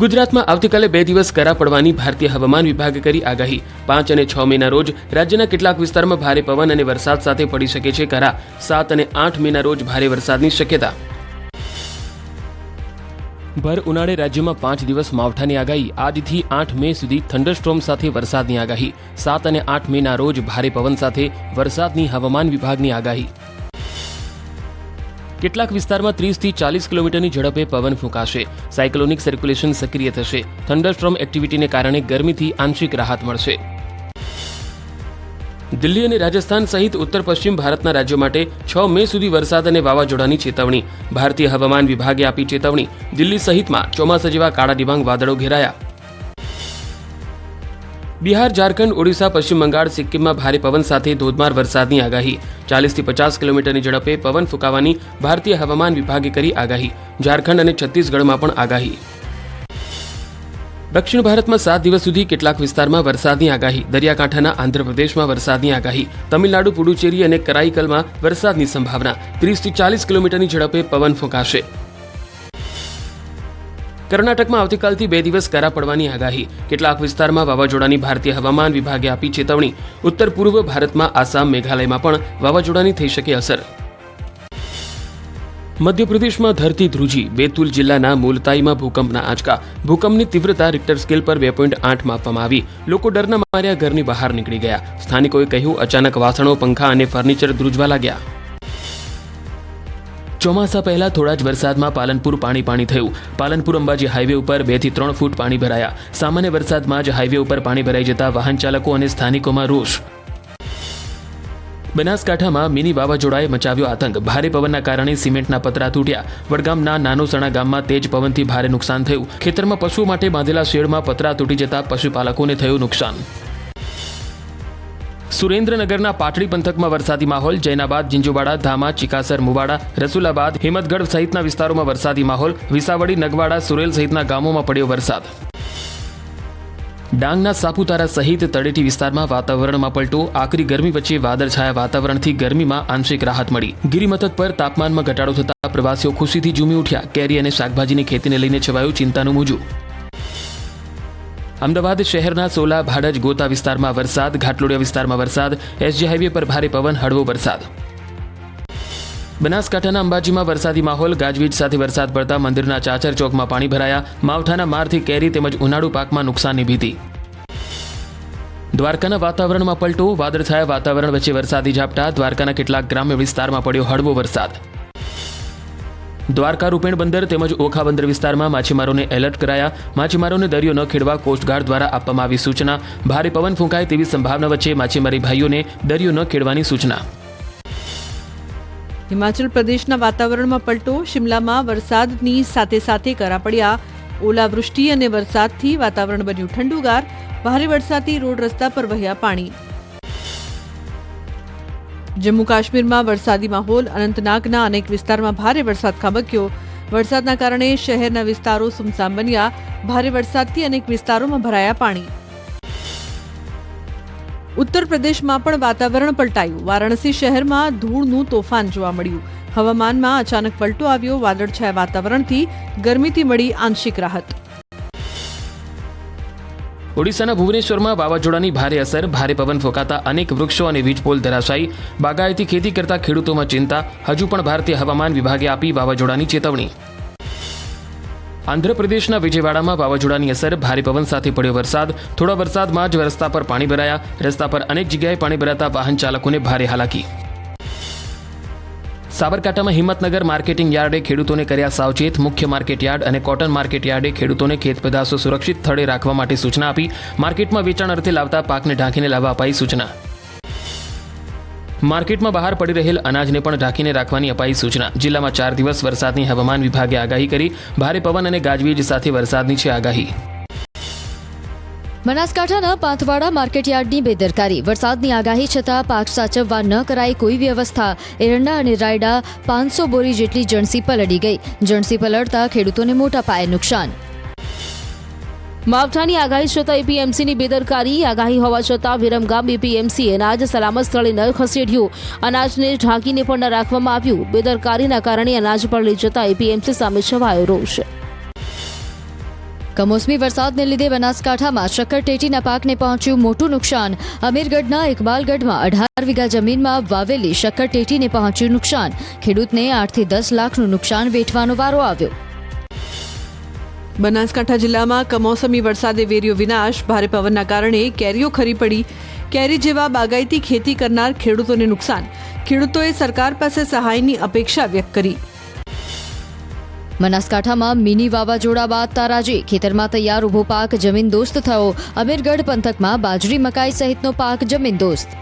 ગુજરાતમાં આવતીકાલે બે દિવસ કરા પડવાની ભારતીય હવામાન વિભાગે કરી આગાહી. પાંચ અને છ મેના રોજ રાજ્યના કેટલાક વિસ્તારમાં ભારે પવન અને વરસાદ સાથે પડી શકે છે કરા. સાત અને આઠ મેના રોજ ભારે વરસાદની શક્યતા. ભર ઉનાળે રાજ્યમાં પાંચ દિવસ માવઠાની આગાહી. આજથી આઠ મે સુધી થંડરસ્ટ્રોમ સાથે વરસાદની આગાહી. સાત અને આઠ મેના રોજ ભારે પવન સાથે વરસાદની હવામાન વિભાગની આગાહી. કેટલાક વિસ્તારમાં ત્રીસથી ચાલીસ કિલોમીટરની ઝડપે પવન ફૂંકાશે. સાયક્લોનિક સર્ક્યુલેશન સક્રિય થશે. થંડરસ્ટ્રોમ એક્ટિવિટીને કારણે ગરમીથી આંશિક રાહત મળશે. દિલ્હી અને રાજસ્થાન સહિત ઉત્તર પશ્ચિમ ભારતના રાજ્યો માટે છ મે સુધી વરસાદ અને વાવાઝોડાની ચેતવણી. ભારતીય હવામાન વિભાગે આપી ચેતવણી. દિલ્હી સહિતમાં ચોમાસા જેવા કાળા ડિબાંગ વાદળો ઘેરાયા. બિહાર, ઝારખંડ, ઓડિશા, પશ્ચિમ બંગાળ, સિક્કિમમાં ભારે પવન સાથે ધોધમાર વરસાદની આગાહી. ચાલીસથી પચાસ કિલોમીટરની ઝડપે પવન ફૂંકાવાની ભારતીય હવામાન વિભાગે કરી આગાહી. ઝારખંડ અને છત્તીસગઢમાં પણ આગાહી. દક્ષિણ ભારતમાં સાત દિવસ સુધી કેટલાક વિસ્તારમાં વરસાદની આગાહી. દરિયાકાંઠાના આંધ્રપ્રદેશમાં વરસાદની આગાહી. તમિલનાડુ, પુડુચેરી અને કરાઈકલમાં વરસાદની સંભાવના. ત્રીસથી ચાલીસ કિલોમીટરની ઝડપે પવન ફૂંકાશે. કર્ણાટકમાં આવતીકાલથી બે દિવસ કરા પડવાની આગાહી. કેટલાક વિસ્તારમાં વાવાઝોડાની ભારતીય હવામાન વિભાગે આપી ચેતવણી. ઉત્તર પૂર્વ ભારતમાં આસામ, મેઘાલયમાં પણ વાવાઝોડાની થઈ શકે અસર. મધ્યપ્રદેશમાં ધરતી ધ્રુજી, બેતુલ જિલ્લાના મુલતાઈમાં ભૂકંપના આંચકા. ભૂકંપની તીવ્રતા રિક્ટર સ્કેલ પર બે પોઈન્ટ આઠ માપવામાં આવી. લોકો ડરના માર્યા ઘરની બહાર નીકળી ગયા. સ્થાનિકોએ કહ્યું, અચાનક વાસણો, પંખા અને ફર્નિચર ધ્રુજવા લાગ્યા. ચોમાસા પહેલા થોડા જ વરસાદમાં પાલનપુર પાણી પાણી થયું. પાલનપુર અંબાજી હાઈવે ઉપર બેથી ત્રણ ફૂટ પાણી ભરાયા. સામાન્ય વરસાદમાં જ હાઈવે ઉપર પાણી ભરાઈ જતા વાહન ચાલકો અને સ્થાનિકોમાં રોષ. બનાસકાંઠામાં મિની વાવાઝોડાએ મચાવ્યો આતંક. ભારે પવનના કારણે સિમેન્ટના પતરા તૂટ્યા. વડગામના નાનોસણા ગામમાં તેજ પવનથી ભારે નુકસાન થયું. ખેતરમાં પશુઓ માટે બાંધેલા શેડમાં પતરા તૂટી જતા પશુપાલકોને થયું નુકસાન. સુરેન્દ્રનગરના પાટડી પંથકમાં વરસાદી માહોલ, જૈનાબાદ, જિંજુવાડા, ધામા, ચિકાસર, મુવાડા, રસુલાબાદ, હિંમતગઢ સહિતના વિસ્તારોમાં વરસાદી માહોલ, વિસાવડી, નગવાડા, સુરેલ સહિતના ગામોમાં પડ્યો વરસાદ. ડાંગના સાપુતારા સહિત તળેટી વિસ્તારમાં વાતાવરણમાં પલટો, આકરી ગરમી વચ્ચે વાદળછાયા વાતાવરણથી ગરમીમાં આંશિક રાહત મળી. ગિરિમથક પર તાપમાનમાં ઘટાડો થતા પ્રવાસીઓ ખુશીથી ઝૂમી ઉઠ્યા. કેરી અને શાકભાજીની ખેતીને લઈને છવાયું ચિંતાનું મોજું અમદાવાદ શહેરના સોલા ભાડજ ગોતા વિસ્તારમાં વરસાદ, ઘાટલોડિયા વિસ્તારમાં વરસાદ, એસજી હાઈવે પર ભારે પવન, હળવો વરસાદ. બનાસકાંઠાના અંબાજીમાં વરસાદી માહોલ, ગાજવીજ સાથે વરસાદ પડતા મંદિરના ચાચર ચોકમાં પાણી ભરાયા. માવઠાના મારથી કેરી તેમજ ઉનાળુ પાકમાં નુકસાનની ભીતિ. દ્વારકાના વાતાવરણમાં પલટો, વાદળછાયા વાતાવરણ વચ્ચે વરસાદી ઝાપટા. દ્વારકાના કેટલાક ગ્રામ્ય વિસ્તારમાં પડ્યો હળવો વરસાદ. દ્વારકા રૂપેણ બંદર તેમજ ઓખા બંદર વિસ્તારમાં માછીમારોને એલર્ટ કરાયા. માછીમારોને દરિયો ન ખેડવા કોસ્ટગાર્ડ દ્વારા આપવામાં આવી સૂચના. ભારે પવન ફૂંકાય તેવી સંભાવના વચ્ચે માછીમારી ભાઈઓને દરિયો ન ખેડવાની સૂચના. હિમાચલ પ્રદેશના વાતાવરણમાં પલટો. શિમલામાં વરસાદની સાથે સાથે કરા પડ્યા. ઓલાવૃષ્ટિ અને વરસાદથી વાતાવરણ બન્યું ઠંડુગાર. ભારે વરસાદથી રોડ રસ્તા પર વહ્યા પાણી. જમ્મુ કાશ્મીરમાં વરસાદી માહોલ, અનંતનાગના અનેક વિસ્તારમાં ભારે વરસાદ ખાબક્યો. વરસાદના કારણે શહેરના વિસ્તારો સુમસામ બન્યા. ભારે વરસાદથી અનેક વિસ્તારોમાં ભરાયા પાણી. ઉત્તર પ્રદેશમાં પણ વાતાવરણ પલટાયું. વારાણસી શહેરમાં ધૂળનું તોફાન જોવા મળ્યું. હવામાનમાં અચાનક પલટો આવ્યો. વાદળછાયા વાતાવરણથી ગરમીથી મળી આંશિક રાહત. ઓડિશાના ભુવનેશ્વરમાં વાવાઝોડાની ભારે અસર, ભારે પવન ફૂંકાતા અનેક વૃક્ષો અને વીજપોલ ધરાશાયી. બાગાયતી ખેતી કરતા ખેડૂતોમાં ચિંતા, હજુ પણ ભારતીય હવામાન વિભાગે આપી વાવાઝોડાની ચેતવણી. આંધ્રપ્રદેશના વિજયવાડામાં વાવાઝોડાની અસર, ભારે પવન સાથે પડ્યો વરસાદ. થોડા વરસાદમાં જ રસ્તા પર પાણી ભરાયા. રસ્તા પર અનેક જગ્યાએ પાણી ભરાતા વાહન ચાલકોને ભારે હાલાકી. સાબરકાંઠામાં હિંમતનગર માર્કેટિંગ યાર્ડે ખેડૂતોને કર્યા સાવચેત. મુખ્ય માર્કેટ યાર્ડ અને કોટન માર્કેટ યાર્ડે ખેડૂતોને ખેત પેદાશો સુરક્ષિત સ્થળે રાખવા માટે સૂચના આપી. માર્કેટમાં વેચાણ અર્થે લાવતા પાકને ઢાંકીને લાવવા અપાઈ સૂચના. માર્કેટમાં બહાર પડી રહેલ અનાજને પણ ઢાંકીને રાખવાની અપાઈ સૂચના. જિલ્લામાં ચાર દિવસ વરસાદની હવામાન વિભાગે આગાહી કરી. ભારે પવન અને ગાજવીજ સાથે વરસાદની છે આગાહી. બનાસકાંઠાના પાંથવાડા માર્કેટયાર્ડની બેદરકારી. વરસાદની આગાહી છતાં પાક સાચવવા ન કરાઈ કોઈ વ્યવસ્થા. એરંડા અને રાયડા પાંચસો બોરી જેટલી જણસી પલળી ગઈ. જણસી પલળતા ખેડૂતોને મોટા પાયે નુકસાન. માવઠાની આગાહી છતાં એપીએમસીની બેદરકારી. આગાહી હોવા છતાં વિરમગામ એપીએમસી અનાજ સલામત સ્થળે ન ખસેડ્યું. અનાજને ઢાંકીને પણ ન રાખવામાં આવ્યું. બેદરકારીના કારણે અનાજ પલળી જતા એપીએમસી સામે છવાયો રોષ. કમોસમી વરસાદને લીધે બનાસકાંઠામાં શક્કરટેટીના પાકને પહોંચ્યું મોટું નુકસાન. અમીરગઢના ઇકબાલગઢમાં અઢાર વીઘા જમીનમાં વાવેલી શક્કરટેટીને પહોંચ્યું નુકસાન. ખેડૂતને આઠથી દસ લાખનું નુકસાન વેઠવાનો વારો આવ્યો. બનાસકાંઠા જિલ્લામાં કમોસમી વરસાદે વેર્યો વિનાશ. ભારે પવનના કારણે કેરીઓ ખરી પડી. કેરી જેવા બાગાયતી ખેતી કરનાર ખેડૂતોને નુકસાન. ખેડૂતોએ સરકાર પાસે સહાયની અપેક્ષા વ્યક્ત કરી. બનાસકાંઠામાં મિની વાવાઝોડા બાદ તારાજી. ખેતરમાં તૈયાર ઊભો પાક જમીનદોસ્ત થયો. અમીરગઢ પંથકમાં બાજરી મકાઈ સહિતનો પાક જમીનદોસ્ત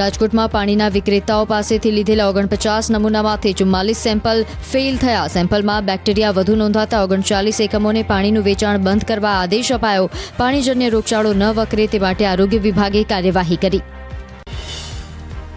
રાજકોટમાં પાણીના વિક્રેતાઓ પાસેથી લીધેલા ઓગણપચાસ નમૂનામાંથી ચુમ્માલીસ સેમ્પલ ફેલ થયા. સેમ્પલમાં બેક્ટેરિયા વધુ નોંધાતા ઓગણચાલીસ એકમોને પાણીનું વેચાણ બંધ કરવા આદેશ અપાયો. પાણીજન્ય રોગચાળો ન વકરે તે માટે આરોગ્ય વિભાગે કાર્યવાહી કરી.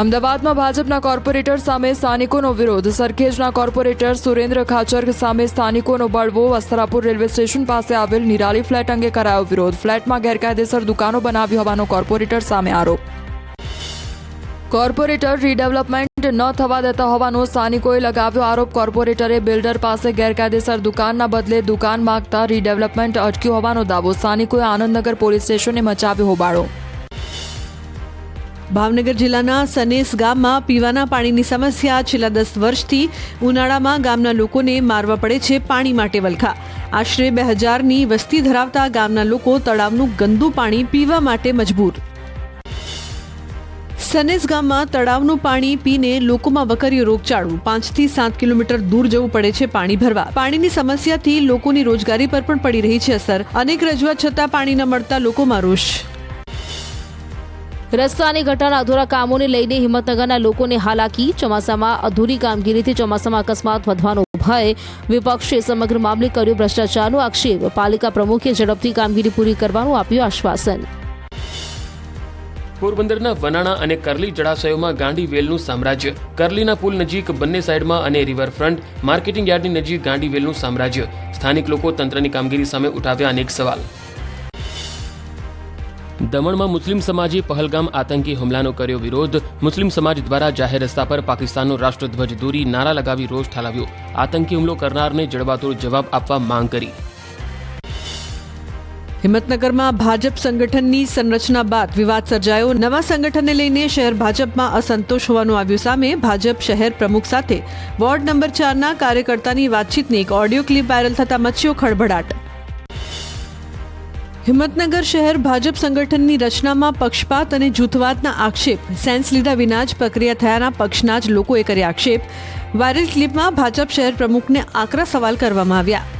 અમદાવાદમાં ભાજપના કોર્પોરેટર સામે સ્થાનિકોનો વિરોધ. સરખેજના કોર્પોરેટર સુરેન્દ્ર ખાચર સામે સ્થાનિકોનો બળવો. વસ્ત્રાપુર રેલવે સ્ટેશન પાસે આવેલ નિરાલી ફ્લેટ અંગે કરાયો વિરોધ. ફ્લેટમાં ગેરકાયદેસર દુકાનો બનાવી હોવાનો કોર્પોરેટર સામે આરોપ. કોર્પોરેટર રીડેવલપમેન્ટ ન થવા દેતા હોવાનો સ્થાનિકોએ લગાવ્યો આરોપ. કોર્પોરેટરે બિલ્ડર પાસે ગેરકાયદેસર દુકાનના બદલે દુકાન માંગતા રીડેવલપમેન્ટ અટક્યું હોવાનો દાવો. સ્થાનિકોએ આનંદનગર પોલીસ સ્ટેશને મચાવ્યો હોબાળો. ભાવનગર જિલ્લાના સનેસ ગામમાં પીવાના પાણીની સમસ્યા છેલ્લા દસ વર્ષથી ઉનાળામાં ગામના લોકોને મારવા પડે છે પાણી માટે વલખા. આશરે બે હજારની વસ્તી ધરાવતા ગામના લોકો તળાવનું ગંદુ પાણી પીવા માટે મજબૂર. સનેસ ગામમાં તળાવનું પાણી પીને લોકોમાં વકરીઓ રોગચાળો. પાંચથી સાત કિલોમીટર દૂર જવું પડે છે પાણી ભરવા. પાણીની સમસ્યાથી લોકોની રોજગારી પર પણ પડી રહી છે અસર. અનેક રજૂઆત છતાં પાણી ન મળતા લોકોમાં રોષ. રસ્તાની ગટરના અધૂરા કામોને લઈને હિંમતનગરના લોકોને હાલાકી, ચોમાસામાં અધૂરી કામગીરીથી ચોમાસામાં અકસ્માત વધવાનો ભય વિપક્ષે સમગ્ર મામલે કર્યો ભ્રષ્ટાચારનો આક્ષેપ. પાલિકા પ્રમુખે ઝડપથી કામગીરી પૂરી કરવાનું આપ્યું આશ્વાસન. પોરબંદરના વનાણા અને કરલી જળાશયોમાં ગાંડી વેલનું સામ્રાજ્ય, કરલીના પુલ નજીક બંને સાઈડમાં અને રિવરફ્રન્ટ માર્કેટિંગ યાર્ડની નજીક ગાંડી વેલનું સામ્રાજ્ય. સ્થાનિક લોકો તંત્રની કામગીરી સામે ઉઠાવ્યા અનેક સવાલ. દમણમાં મુસ્લિમ સમાજે પહલગામ આતંકી હુમલાનો કર્યો વિરોધ. મુસ્લિમ સમાજ દ્વારા જાહેર રસ્તા પર પાકિસ્તાનનો રાષ્ટ્રધ્વજ દોરી નારા લગાવી રોષ ઠાલવ્યો. આતંકી હુમલો કરનારને જડબાતોડ જવાબ આપવા માંગ કરી. હિંમતનગરમાં ભાજપ સંગઠનની સંરચના બાદ વિવાદ સર્જાયો. નવા સંગઠનને લઈને શહેર ભાજપમાં અસંતોષ હોવાનું આવ્યું સામે ભાજપ શહેર પ્રમુખ સાથે વોર્ડ નંબર ચારના કાર્યકર્તાની વાતચીતની એક ઓડિયો ક્લિપ વાયરલ થતા મચ્યો ખળભળાટ. હિંમતનગર શહેર ભાજપ સંગઠનની રચનામાં પક્ષપાત અને જૂથવાદના આક્ષેપ. સેન્સ લીધા વિના જ પ્રક્રિયા થયાના પક્ષના જ લોકોએ કર્યા આક્ષેપ. વાયરલ ક્લિપમાં ભાજપ શહેર પ્રમુખને આકરા સવાલ કરવામાં આવ્યા.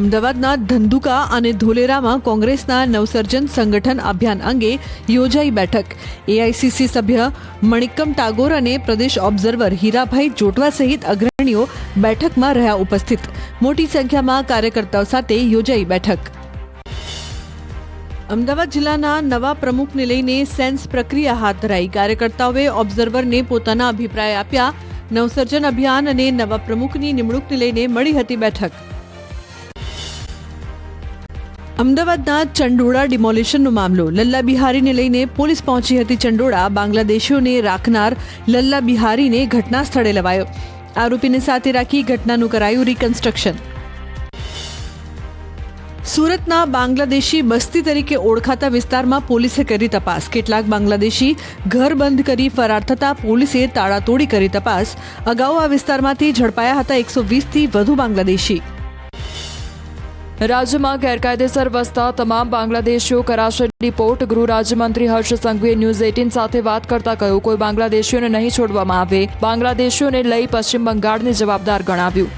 અમદાવાદના ધંધુકા અને ધોલેરામાં કોંગ્રેસના નવસર્જન સંગઠન અભિયાન અંગે યોજાઈ બેઠક. એઆઈસીસી સભ્ય મણિક્કમ ટાગોર અને પ્રદેશ ઓબ્ઝર્વર હીરાભાઈ જોટવા સહિત અગ્રણીઓ બેઠકમાં રહ્યા ઉપસ્થિત. મોટી સંખ્યામાં કાર્યકર્તાઓ સાથે યોજાઈ બેઠક. અમદાવાદ જિલ્લાના નવા પ્રમુખને લઈને સેન્સ પ્રક્રિયા હાથ ધરાઈ. કાર્યકર્તાઓએ ઓબ્ઝર્વરને પોતાના અભિપ્રાય આપ્યા. નવસર્જન અભિયાન અને નવા પ્રમુખની નિમણૂકને લઈને મળી હતી બેઠક. અમદાવાદના ચંડોળા ડિમોલિશનનો મામલો. લલ્લા બિહારીને લઈને પોલીસ પહોંચી હતી ચંડોળા. બાંગ્લાદેશીઓને રાખનાર લલ્લા બિહારીને ઘટના સ્થળે લવાયો. આરોપીને સાથે રાખી ઘટનાનું કરાયું રિકન્સ્ટ્રક્શન સુરતના બાંગ્લાદેશી બસ્તી તરીકે ઓળખાતા વિસ્તારમાં પોલીસે કરી તપાસ. કેટલાક બાંગ્લાદેશી ઘર બંધ કરી ફરાર થતા પોલીસે તાળાતોડી કરી તપાસ. અગાઉ આ વિસ્તારમાંથી ઝડપાયા હતા એકસો વીસથી વધુ બાંગ્લાદેશી. રાજ્યમાં ગેરકાયદેસર વસતા તમામ બાંગ્લાદેશીઓ કરાશે રિપોર્ટ. ગૃહ રાજ્યમંત્રી હર્ષ સંઘવીએ ન્યૂઝ એટીન સાથે વાત કરતા કહ્યું, કોઈ બાંગ્લાદેશીઓને નહીં છોડવામાં આવે. બાંગ્લાદેશીઓને લઈ પશ્ચિમ બંગાળને જવાબદાર ગણાવ્યું.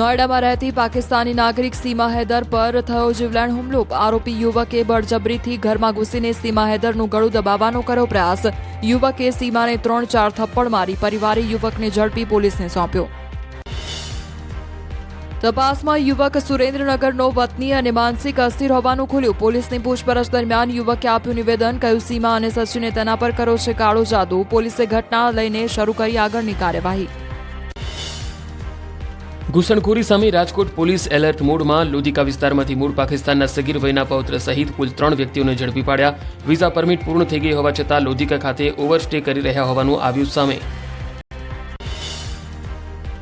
નોએડામાં રહેતી પાકિસ્તાની નાગરિક સીમા હૈદર પર થયો જીવલેણ હુમલો. આરોપી યુવકે બળજબરીથી ઘરમાં ઘૂસીને સીમા હૈદરનું ગળું દબાવવાનો કર્યો પ્રયાસ. યુવકે સીમાને ત્રણ ચાર થપ્પડ મારી પરિવારે યુવકને ઝડપી પોલીસને સોંપ્યો. તપાસમાં યુવક સુરેન્દ્રનગરનો વતની અને માનસિક અસ્થિર હોવાનું ખુલ્યું. પોલીસની પૂછપરછ દરમિયાન યુવકે આપ્યું નિવેદન, કહ્યું, સીમા અને સચિને તેના પર કર્યો છે કાળો જાદુ. પોલીસે ઘટના લઈને શરૂ કરી આગળની કાર્યવાહી. ઘૂસણખોરી સામે રાજકોટ પોલીસ એલર્ટ મોડમાં લોધિકા વિસ્તારમાંથી મૂળ પાકિસ્તાનના સગીર વયના પૌત્ર સહિત કુલ ત્રણ વ્યક્તિઓને ઝડપી પાડ્યા. વિઝા પરમિટ પૂર્ણ થઈ ગઈ હોવા છતાં લોધિકા ખાતે ઓવરસ્ટે કરી રહ્યા હોવાનું આવ્યું સામે.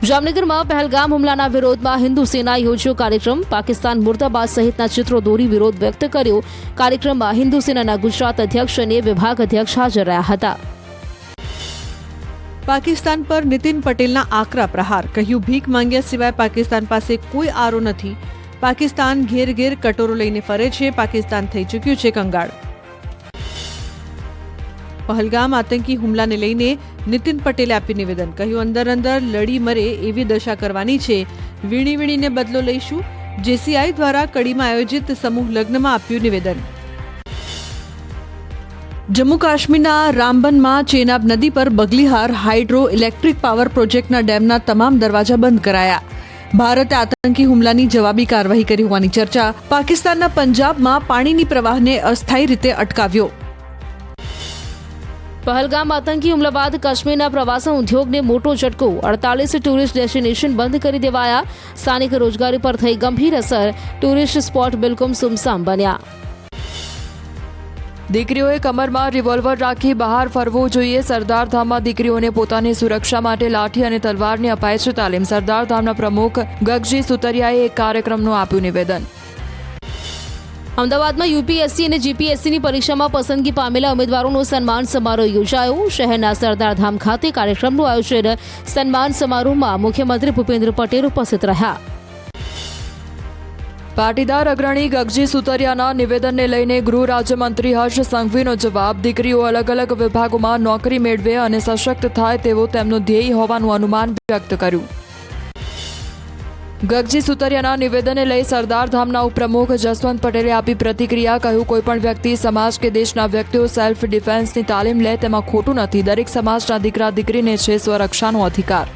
જામનગરમાં પહેલગામ હુમલાના વિરોધમાં હિન્દુ સેના યોજ્યો કાર્યક્રમ. પાકિસ્તાન મુર્દાબાદ સહિતના ચિત્રો દોરી વિરોધ વ્યક્ત કર્યો. કાર્યક્રમમાં હિન્દુ સેનાના ગુજરાત અધ્યક્ષ અને વિભાગ અધ્યક્ષ હાજર રહ્યા હતા. પાકિસ્તાન પર નીતિન પટેલના આકરા પ્રહાર. કહ્યું, ભીખ માંગ્યા સિવાય પાકિસ્તાન પાસે કોઈ આરો નથી. પાકિસ્તાન ઘેર ઘેર કટોરો લઈને ફરે છે. પાકિસ્તાન થઈ ચૂક્યું છે કંગાળ. પહલગામ આતંકી હુમલાને લઈને નીતિન પટેલે આપ્યું નિવેદન કહ્યું અંદર અંદર લડી મરે એવી દશા કરવાની છે. વીણી વીણીને બદલો લઈશું. જેસીઆઈ દ્વારા કડીમાં આયોજિત સમૂહ લગ્નમાં આપ્યું નિવેદન. જમ્મુ કાશ્મીરના રામબનમાં ચેનાબ નદી પર બગલીહાર હાઇડ્રો ઇલેક્ટ્રિક પાવર પ્રોજેક્ટના ડેમના તમામ દરવાજા બંધ કરાયા. ભારતે આતંકી હુમલાની જવાબી કાર્યવાહી કરી હોવાની ચર્ચા. પાકિસ્તાનના પંજાબમાં પાણીની પ્રવાહને અસ્થાયી રીતે અટકાવ્યો. પહલગામ આતંકી હુમલા બાદ કાશ્મીરના પ્રવાસન ઉદ્યોગને મોટો ઝટકો અડતાલીસ ટુરિસ્ટ ડેસ્ટિનેશન બંધ કરી દેવાયા સ્થાનિક રોજગારી પર થઈ ગંભીર અસર ટુરિસ્ટ સ્પોટ બિલકુલ સુમસામ બન્યા દીકરીઓએ કમરમાં રિવોલ્વર રાખી બહાર ફરવું જોઈએ સરદારધામમાં દીકરીઓને પોતાની સુરક્ષા માટે લાઠી અને તલવારની અપાય છે તાલીમ સરદાર ધામના પ્રમુખ ગગજી સુતરિયાએ એક કાર્યક્રમનું આપ્યું નિવેદન। અમદાવાદમાં યુપીએસસી અને જીપીએસસીની પરીક્ષામાં પસંદગી પામેલા ઉમેદવારોનો સન્માન સમારોહ યોજાયો. શહેરના સરદાર ધામ ખાતે કાર્યક્રમનું આયોજન સન્માન સમારોહમાં મુખ્યમંત્રી ભૂપેન્દ્ર પટેલ ઉપસ્થિત રહ્યા. પાટીદાર અગ્રણી ગગજી સુતરિયાના નિવેદનને લઈને ગૃહ રાજ્યમંત્રી હર્ષ સંઘવીનો જવાબ, દીકરીઓ અલગ અલગ વિભાગોમાં નોકરી મેળવે અને સશક્ત થાય તેવો તેમનું ધ્યેય હોવાનું અનુમાન વ્યક્ત કર્યું. ગગજી સુતરિયાના નિવેદનને લઈ સરદાર ધામના ઉપપ્રમુખ જસવંત પટેલે આપી પ્રતિક્રિયા કહ્યું કોઈપણ વ્યક્તિ સમાજ કે દેશના વ્યક્તિઓ સેલ્ફ ડિફેન્સની તાલીમ લે, તેમાં ખોટું નથી. દરેક સમાજના દીકરા દીકરીને છે સ્વરક્ષાનો અધિકાર.